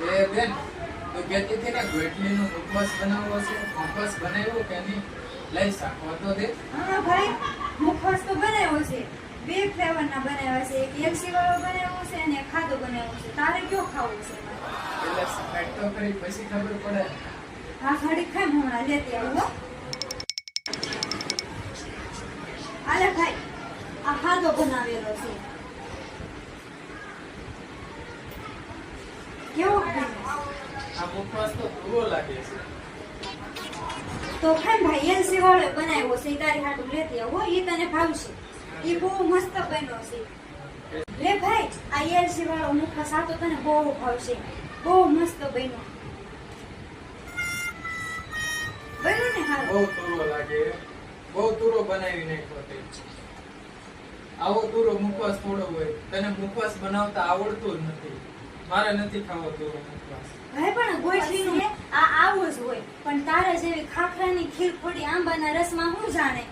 એ બેન તું કહેતી હતી ને ગોટલીનો મુખવાસ બનાવવો છે. મુખવાસ બનાવ્યો કે નહીં? લઈ શકો તો. દે હા ભાઈ મુખવાસ તો બનાવ્યો છે. બે ફ્લેવરના બનાવ્યા છે. એક એલસી વાળો બનાવ્યો છે અને ખાધો બનાવ્યો છે. તારે કયો ખાવો છે? એટલે સ્ટાર્ટ તો કરી પછી ખબર પડે. આ ઘડી ખાઈ હું હમણાં લેતી આવું હો. આલે ભાઈ આ ખાધો બનાવેલો છે કેવો બન્યો? આ મુખવાસ તો પૂરો લાગે છે તો ખાન ભાઈ એલસી બનાવ્યો છે તારી હાટું લેતી આવો એ તને ભાવશે. એ બહુ મસ્ત બન્યો છે. લે ભાઈ, આ એલસી મુખવાસ, આ તો તને બહુ ભાવશે. બહુ મસ્ત બન્યો. બનાવી નાખ્યો આવો તુરો મુખવાસ થોડો હોય. તને મુખવાસ બનાવતા આવડતું જ નથી. મારે નથી ખાવો ભાઈ પણ ગોઠવીનું આ આવું જ હોય. પણ તારા જેવી ખાખરાની ખીર ખોડી આંબાના રસમાં હું જાણે?